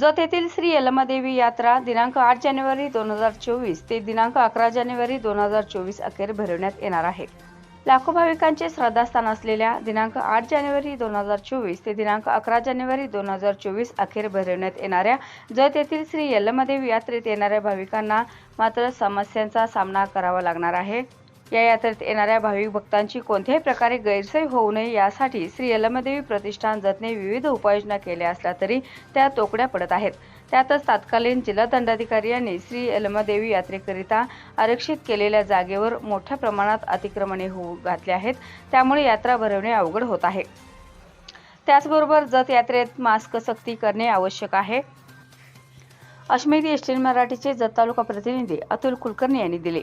जत येथील श्री यलमादेवी यात्रा दिनांक आठ जानेवारी दोन हजार चोवीस ते दिनांक अकरा जानेवारी दोन हजार चोवीस अखेर भरवण्यात येणार आहे. लाखो भाविकांचे श्रद्धास्थान असलेल्या दिनांक आठ जानेवारी दोन हजार चोवीस ते दिनांक अकरा जानेवारी दोन हजार चोवीस अखेर भरवण्यात येणाऱ्या जत येथील श्री यल्लमदेवी यात्रेत येणाऱ्या भाविकांना मात्र समस्यांचा सामना करावा लागणार आहे. या यात्रेत येणाऱ्या भाविक भक्तांची कोणत्याही प्रकारे गैरसोय होऊ नये यासाठी श्री यलमदेवी प्रतिष्ठान जतने विविध उपाययोजना केल्या असल्या तरी त्या तोकड्या पडत आहेत. त्यातच तात्कालीन जिल्हा दंडाधिकारी यांनी श्री यलमादेवी यात्रेकरिता आरक्षित केलेल्या जागेवर मोठ्या प्रमाणात अतिक्रमणे होऊ घातले आहेत. त्यामुळे यात्रा भरवणे अवघड होत आहे. त्याचबरोबर जत यात्रेत मास्क सक्ती करणे आवश्यक आहे. अश्मित एसटीएन मराठीचे जत तालुका प्रतिनिधी अतुल कुलकर्णी यांनी दिले.